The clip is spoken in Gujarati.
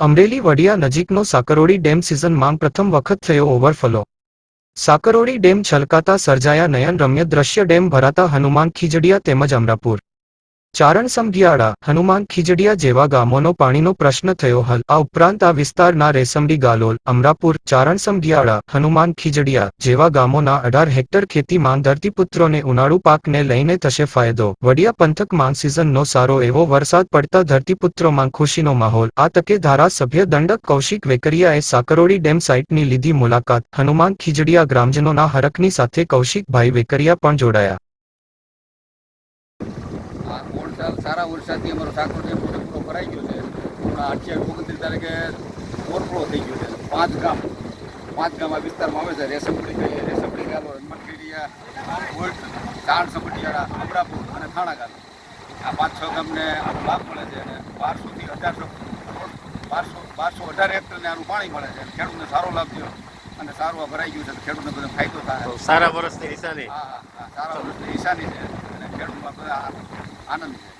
અમરેલી વડિયા નજીકનો સાકરોડી ડેમ સિઝનમાં પ્રથમ વખત થયો ઓવરફ્લો. સાકરોડી ડેમ છલકાતા સર્જાયા નયન રમ્ય દ્રશ્ય ડેમ ભરાતા હનુમાન ખીજડીયા તેમજ અમરાપુર. ચારણ સમઢિયાળા હનુમાન ખીજડીયા જેવા ગામોનો પાણીનો પ્રશ્ન થયો હલ. આ ઉપરાંત આ વિસ્તારના રેસમડી ગાલોલ, અમરાપુર, ચારણ સમઢિયાળા હનુમાન ખીજડીયા જેવા ગામોના અઢાર હેક્ટર ખેતીમાં ધરતીપુત્રોને ઉનાળુ પાકને લઈને થશે ફાયદો. વડિયા પંથકમાં સિઝનનો સારો એવો વરસાદ પડતા ધરતીપુત્રોમાં ખુશીનો માહોલ. આ તકે ધારાસભ્ય દંડક કૌશિક વેકરિયાએ સાકરોડી ડેમ સાઇટની લીધી મુલાકાત. હનુમાન ખીજડીયા ગ્રામજનોના હરકની સાથે કૌશિકભાઈ વેકરિયા પણ જોડાયા. વરસાદ સારા વરસાદથી અમારો સાકર ડેમ પૂરેપૂરો ભરાઈ ગયો છે. હમણાં અઠ્યાવીસ ઓગણત્રીસ તારીખે ઓવરફ્લો થઈ ગયો છે. પાંચ ગામ પાંચ ગામ આ વિસ્તારમાં આવે છે. રેસમડી કહીએ રેસમડી ગાલો ઓલ્ડ ચાણ સપટિયાળા અમરાપુર અને થાણા ગાલો આ પાંચ છ ગામને આનો લાભ મળે છે અને બારસોથી અઢારસો બારસો બારસો અઢાર હેક્ટરને આનું પાણી મળે છે. ખેડૂતને સારો લાભ થયો અને સારું આ ભરાઈ ગયું છે ખેડૂતને બધો ફાયદો થાય. સારા વર્ષની નિશાની. હા હા હા. સારા વર્ષની નિશાની છે. અને ખેડૂતમાં બધા આનંદ છે.